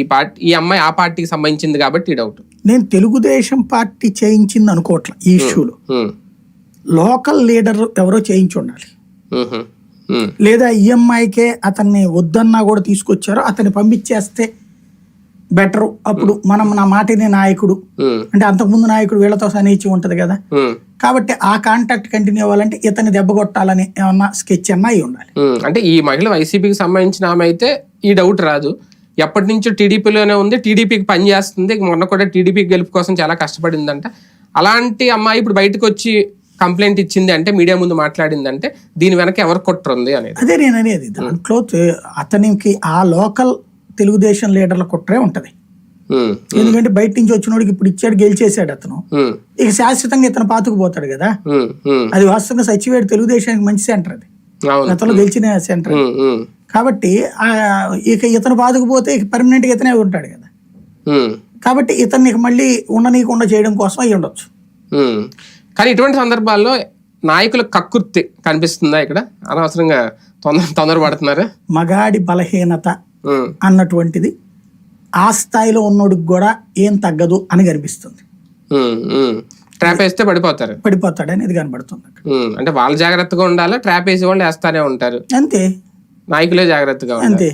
ఈ పార్టీ ఈ అమ్మాయి ఆ పార్టీకి సంబంధించింది కాబట్టి ఈ డౌట్ నేను తెలుగుదేశం పార్టీ చేయించింది అనుకోవట్లే ఈ ఇష్యూలో. లోకల్ లీడర్ ఎవరో చేయించి ఉండాలి. లేదా ఈఎంఐకే అతన్ని వద్దన్నా కూడా తీసుకొచ్చారో అతన్ని పంపించేస్తే బెటర్. అప్పుడు మనం నా మాటిని నాయకుడు. అంటే అంతకుముందు నాయకుడు వీళ్ళతో సనీచి ఉంటది కదా. కాబట్టి ఆ కాంటాక్ట్ కంటిన్యూ అవ్వాలంటే ఇతన్ని దెబ్బ కొట్టాలని ఏమన్నా స్కెచ్ అన్నా అయి ఉండాలి. అంటే ఈ మహిళ వైసీపీకి సంబంధించిన ఆమె అయితే ఈ డౌట్ రాదు. ఎప్పటి నుంచో టీడీపీలోనే ఉంది. టీడీపీకి పనిచేస్తుంది మొన్న కూడా టీడీపీ గెలుపు కోసం చాలా కష్టపడిందంట. అలాంటి అమ్మాయి ఇప్పుడు బయటకు వచ్చి కంప్లైంట్ ఇచ్చింది అంటే మీడియా ముందు మాట్లాడిందంటే దీని వెనక ఎవరు కుట్ర ఉంది అనేది. అదే నేను అనేది దాంట్లో అతనికి ఆ లోకల్ తెలుగుదేశం లీడర్ల కుట్రే ఉంటది. ఎందుకంటే బయట నుంచి వచ్చినోడికి ఇప్పుడు ఇచ్చాడు గెలిచేసాడు అతను. ఇక శాశ్వతంగా ఇతను పాతుకుపోతాడు కదా. అది వాస్తవంగా సచివేడు తెలుగుదేశానికి మంచి సెంటర్ అది. గతంలో గెలిచిన సెంటర్ కాబట్టి ఇక ఇతను పాతుకుపోతే ఇక పర్మనెంట్గా ఇతనే ఉంటాడు కదా. కాబట్టి ఇతన్ని మళ్ళీ ఉండనీయకుండా చేయడం కోసం అయి ఉండొచ్చు. కానీ ఇటువంటి సందర్భాల్లో నాయకుల కక్కుర్తి కనిపిస్తుందా ఇక్కడ? అనవసరంగా తొందర తొందర పడుతున్నారు మగాడి బలహీనత అన్నటువంటిది ఆ స్థాయిలో ఉన్నోడికి కూడా ఏం తగ్గదు అని కనిపిస్తుంది. ట్రాప్ వేస్తే పడిపోతారు. పడిపోతాడు అనేది కనబడుతుంది అంటే వాళ్ళు జాగ్రత్తగా ఉండాలి? ట్రాప్ వేసి వాళ్ళు వేస్తానే ఉంటారు. అంతే. నాయకులే జాగ్రత్తగా అంతే.